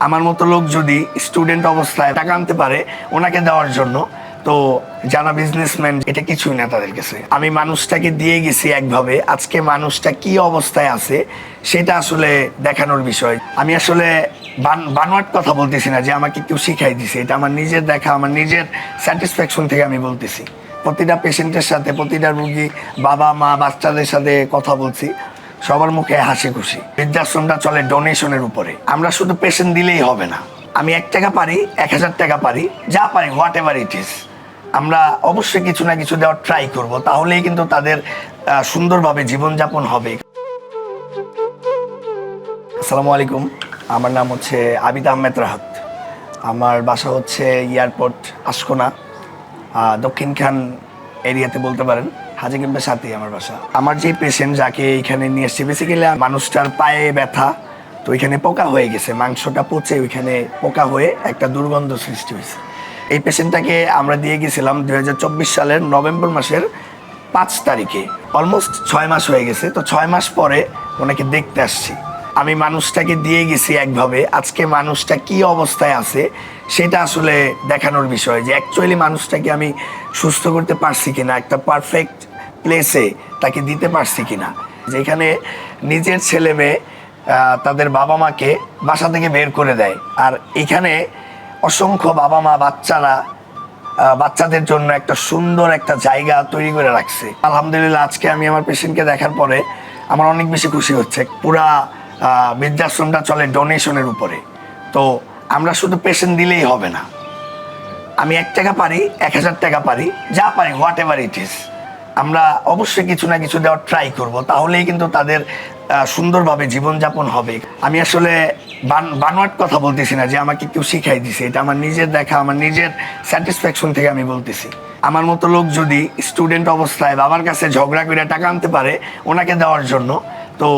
আমার মতো লোক যদি স্টুডেন্ট অবস্থায় টাকা আনতে পারে, ওনাকে দেওয়ার জন্য, তো যারা বিজনেসম্যান এটা কিছুই না তাদের কাছে। আমি মানুষটাকে দিয়ে গেছি একভাবে, আজকে মানুষটা কি অবস্থায় আছে, সেটা আসলে দেখানোর বিষয়। আমি আসলে বান- বানোয়াট কথা বলতেছি না যে আমাকে কেউ শিখাই দিছে। এটা আমার নিজের দেখা, আমার নিজের স্যাটিসফ্যাকশন থেকে আমি বলতেছি। প্রতিটা পেশেন্টের সাথে, প্রতিটা রুগী বাবা মা বাচ্চাদের সাথে কথা বলছি। সবার মুখে হাসি খুশি বৃদ্ধাশ্রমটা চলে ডোনেশনের উপরে। আমরা শুধু পেশেন্ট দিলেই হবে না। আমি এক টাকা পারি এক হাজার টাকা পারি যা পারি হোয়াট এভার ইট ইস আমরা অবশ্যই কিছু না কিছু দেওয়ার ট্রাই করব তাহলেই কিন্তু তাদের সুন্দরভাবে জীবনযাপন হবে। আসসালামু আলাইকুম। আমার নাম হচ্ছে আবিদ আহমেদ রাহাত। আমার বাসা হচ্ছে এয়ারপোর্ট আশকোনা আহ, দক্ষিণ খান এরিয়াতে বলতে পারেন। হাজি কিংবা সাথে আমার বাসা। আমার যে পেশেন্ট যাকে এইখানে নিয়ে এসছে বেসিক্যালি মানুষটার পায়ে ব্যথা, তো ওইখানে পোকা হয়ে গেছে, মাংসটা পচে ওইখানে পোকা হয়ে একটা দুর্গন্ধ সৃষ্টি হয়েছে। এই পেশেন্টটাকে আমরা দিয়ে গেছিলাম দুই হাজার চব্বিশ সালের নভেম্বর মাসের পাঁচ তারিখে। অলমোস্ট ছয় মাস হয়ে গেছে, তো ছয় মাস পরে ওনাকে দেখতে আসছি। আমি মানুষটাকে দিয়ে গেছি একভাবে। আজকে মানুষটা কি অবস্থায় আছে, সেটা আসলে দেখানোর বিষয় যে অ্যাকচুয়ালি মানুষটাকে আমি সুস্থ করতে পারছি কিনা, একটা পারফেক্ট প্লেসে তাকে দিতে পারছি কিনা। যেখানে নিজের ছেলে মেয়ে তাদের বাবা মাকে বাসা থেকে বের করে দেয়। আর এখানে অসংখ্য বাবা মা বাচ্চারা বাচ্চাদের জন্য একটা সুন্দর একটা জায়গা তৈরি করে রাখছে। আলহামদুলিল্লাহ, আজকে আমি আমার পেশেন্টকে দেখার পরে আমার অনেক বেশি খুশি হচ্ছে। পুরা বৃদ্ধাশ্রমটা চলে ডোনেশনের উপরে। তো আমরা শুধু পেশেন্ট দিলেই হবে না। আমি এক টাকা পারি, এক হাজার টাকা পারি, যা পারি হোয়াট এভার ইট ইস আমরা অবশ্যই কিছু না কিছু দেওয়ার ট্রাই করব, তাহলেই কিন্তু তাদের সুন্দরভাবে জীবনযাপন হবে। আমি আসলে বান- বানোয়াট কথা বলতেছি না যে আমাকে কেউ শিখাই দিছে। এটা আমার নিজের দেখা, আমার নিজের স্যাটিসফ্যাকশন থেকে আমি বলতেছি। আমার মতো লোক যদি স্টুডেন্ট অবস্থায় বাবার কাছে ঝগড়া করে টাকা আনতে পারে, ওনাকে দেওয়ার জন্য তো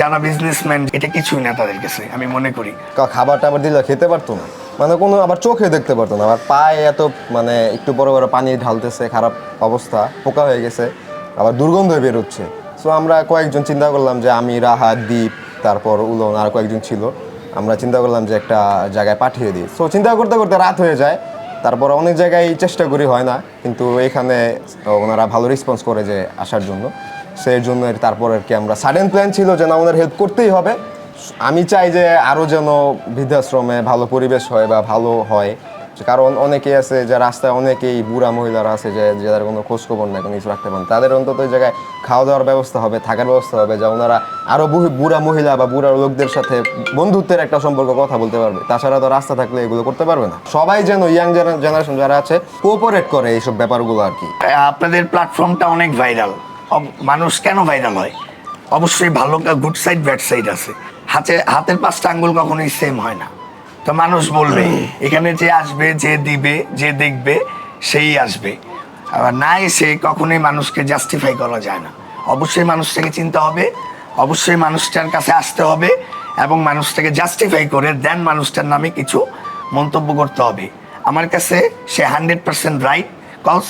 যারা বিজনেসম্যান এটা কিছুই না তাদের কাছে, আমি মনে করি। খাবার টাবার দিলে খেতে পারতো না। মানে কোনো আবার চোখে দেখতে পারতো না। আবার পায়ে এত মানে একটু বড় বড় পানি ঢালতেছে, খারাপ অবস্থা, পোকা হয়ে গেছে, আবার দুর্গন্ধ বের হচ্ছে সো আমরা কয়েকজন চিন্তা করলাম যে আমি রাহাত দ্বীপ তারপর উলন, আর কয়েকজন ছিল। আমরা চিন্তা করলাম যে একটা জায়গায় পাঠিয়ে দিই। সো চিন্তা করতে করতে রাত হয়ে যায়। তারপর অনেক জায়গায় চেষ্টা করি হয় না। কিন্তু এখানে ওনারা ভালো রেসপন্স করে যে আসার জন্য। সেই জন্য তারপর আর কি আমরা সাডেন প্ল্যান ছিল যে না ওনার হেল্প করতেই হবে। আমি চাই যে আরও যেন বৃদ্ধাশ্রমে ভালো পরিবেশ হয় বা ভালো হয়। কারণ অনেকেই আছে যে রাস্তায় অনেকেই বুড়া মহিলারা আছে যে যাদের কোনো খোঁজ খবর নাই, কোনো কিছু রাখতে পারেন না। তাদের অন্তত ওই জায়গায় খাওয়া দাওয়ার ব্যবস্থা হবে, থাকার ব্যবস্থা হবে, যা ওনারা আরও বহু বুড়া মহিলা বা বুড়া লোকদের সাথে বন্ধুত্বের একটা সম্পর্ক কথা বলতে পারবে। তাছাড়া তো রাস্তা থাকলে এগুলো করতে পারবে না। সবাই যেন ইয়াং জেনারেশন যারা আছে কোঅপারেট করে এইসব ব্যাপারগুলো আর কি। আপনাদের প্ল্যাটফর্মটা অনেক ভাইরাল মানুষ কেন ভাইরাল হয়? অবশ্যই ভালো গুড সাইড ব্যাড সাইড আছে। হাতে, হাতের পাঁচটা আঙ্গুল কখনোই সেম হয় না। তো মানুষ বলবে, এখানে যে আসবে, যে দিবে, যে দেখবে, সেই আসবে। আবার না এসে কখনোই মানুষকে জাস্টিফাই করা যায় না। অবশ্যই মানুষটাকে চিনতে হবে, অবশ্যই মানুষটার কাছে আসতে হবে, এবং মানুষটাকে জাস্টিফাই করে দেন মানুষটার নামে কিছু মন্তব্য করতে হবে। আমার কাছে সে হান্ড্রেড পার্সেন্ট রাইট কজ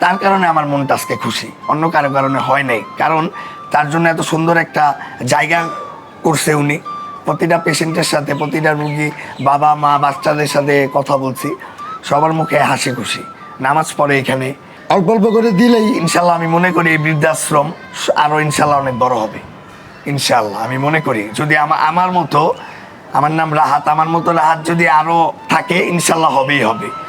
তার কারণে আমার মনটা আজকে খুশি। অন্য কারও কারণে হয় নাই। কারণ তার জন্য এত সুন্দর একটা জায়গা করছে উনি। প্রতিটা পেশেন্টের সাথে, প্রতিটা রুগী, বাবা, মা, বাচ্চাদের সাথে কথা বলছি। সবার মুখে হাসি খুশি। নামাজ পড়ে এখানে। অল্প অল্প করে দিলেই ইনশাল্লাহ আমি মনে করি এই বৃদ্ধাশ্রম আরও ইনশাল্লাহ অনেক বড় হবে। ইনশাল্লাহ, আমি মনে করি। যদি আমার আমার মতো, আমার নাম রাহাত, আমার মতো রাহাত যদি আরও থাকে, ইনশাল্লাহ হবেই হবে।